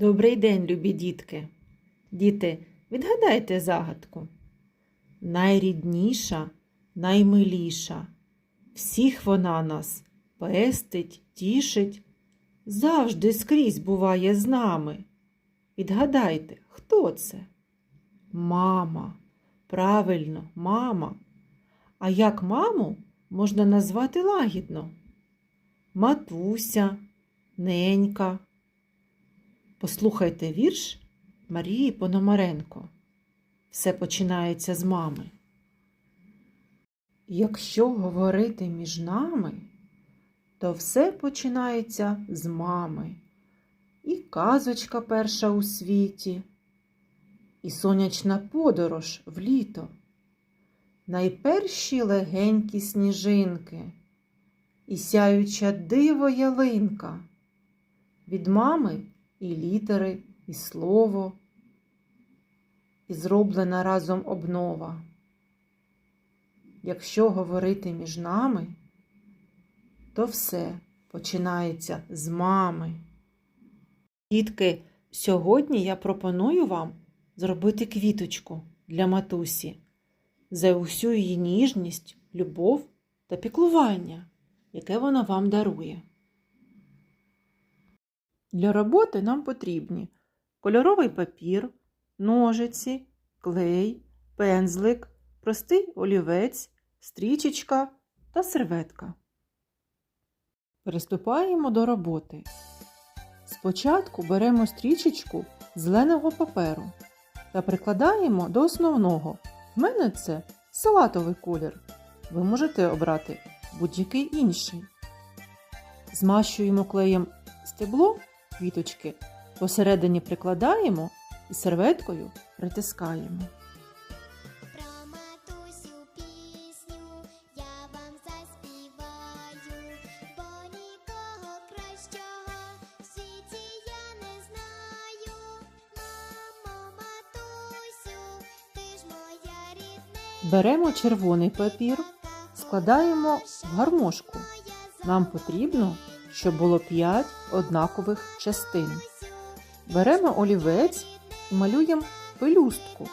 Добрий день, любі дітки. Діти, відгадайте загадку. Найрідніша, наймиліша. Всіх вона нас пестить, тішить, завжди скрізь буває з нами. Відгадайте, хто це? Мама. Правильно, мама. А як маму можна назвати лагідно? Матуся, ненька. Послухайте вірш Марії Пономаренко. Все починається з мами. Якщо говорити між нами, то все починається з мами. І казочка перша у світі, і сонячна подорож в літо, найперші легенькі сніжинки, і сяюча диво ялинка. Від мами і літери, і слово, і зроблена разом обнова. Якщо говорити між нами, то все починається з мами. Дітки, сьогодні я пропоную вам зробити квіточку для матусі за усю її ніжність, любов та піклування, яке вона вам дарує. Для роботи нам потрібні кольоровий папір, ножиці, клей, пензлик, простий олівець, стрічечка та серветка. Приступаємо до роботи. Спочатку беремо стрічечку зеленого паперу та прикладаємо до основного. В мене це салатовий колір. Ви можете обрати будь-який інший. Змащуємо клеєм стебло квіточки, посередині прикладаємо і серветкою притискаємо. Беремо червоний папір, складаємо в гармошку. Нам потрібно, щоб було 5 однакових частин. Беремо олівець і малюємо пелюстку.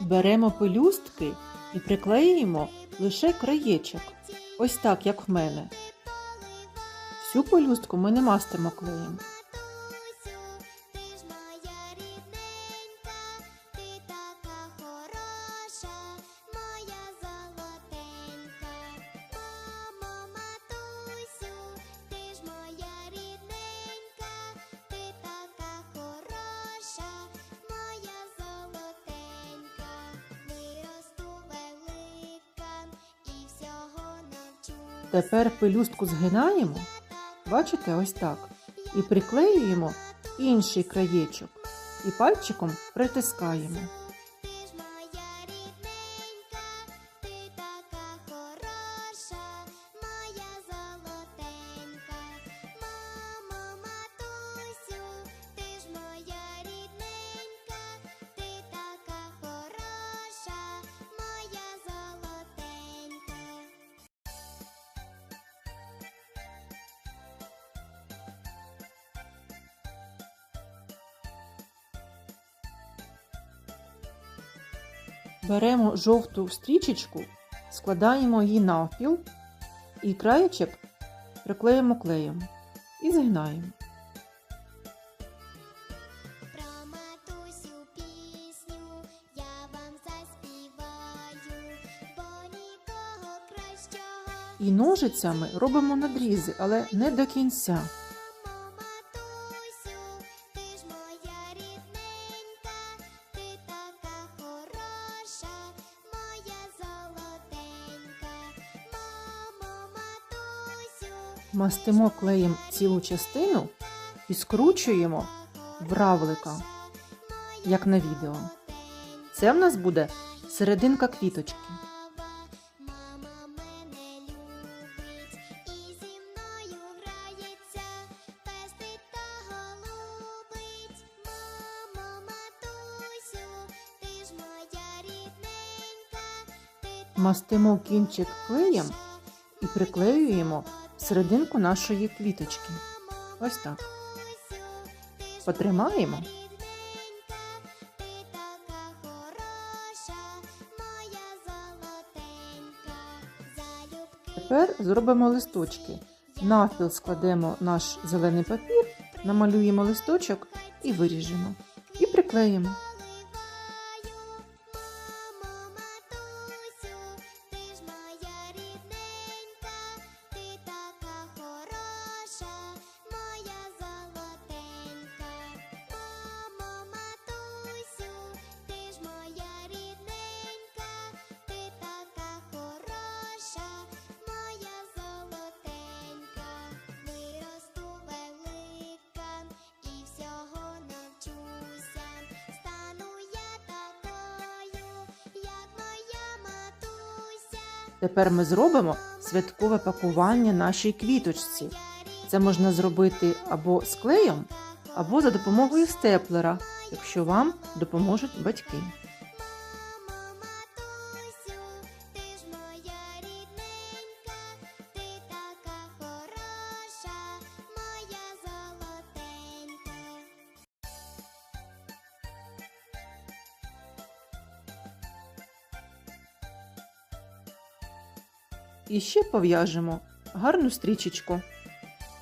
Беремо пелюстки і приклеїмо лише краєчок, ось так, як в мене. Всю пелюстку ми не мастимо клеєм. Тепер пелюстку згинаємо, бачите, ось так, і приклеюємо інший краєчок і пальчиком притискаємо. Беремо жовту стрічечку, складаємо її навпіл і краєчок приклеїмо клеєм і згинаємо. І ножицями робимо надрізи, але не до кінця. Мастимо клеєм цілу частину і скручуємо в равлика, як на відео. Це в нас буде серединка квіточки. Мастимо кінчик клеєм і приклеюємо серединку нашої квіточки. Ось так. Потримаємо. Тепер зробимо листочки. Навпіл складемо наш зелений папір, намалюємо листочок і виріжемо. І приклеїмо. Тепер ми зробимо святкове пакування нашій квіточці. Це можна зробити або з клеєм, або за допомогою степлера, якщо вам допоможуть батьки. І ще пов'яжемо гарну стрічечку.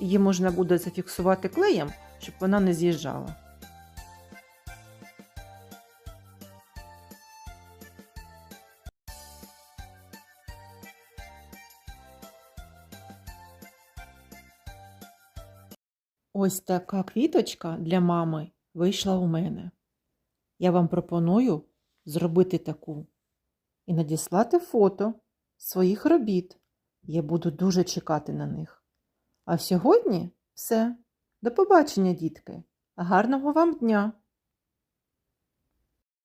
Її можна буде зафіксувати клеєм, щоб вона не з'їжджала. Ось така квіточка для мами вийшла у мене. Я вам пропоную зробити таку і надіслати фото своїх робіт. Я буду дуже чекати на них. А сьогодні все. До побачення, дітки. Гарного вам дня!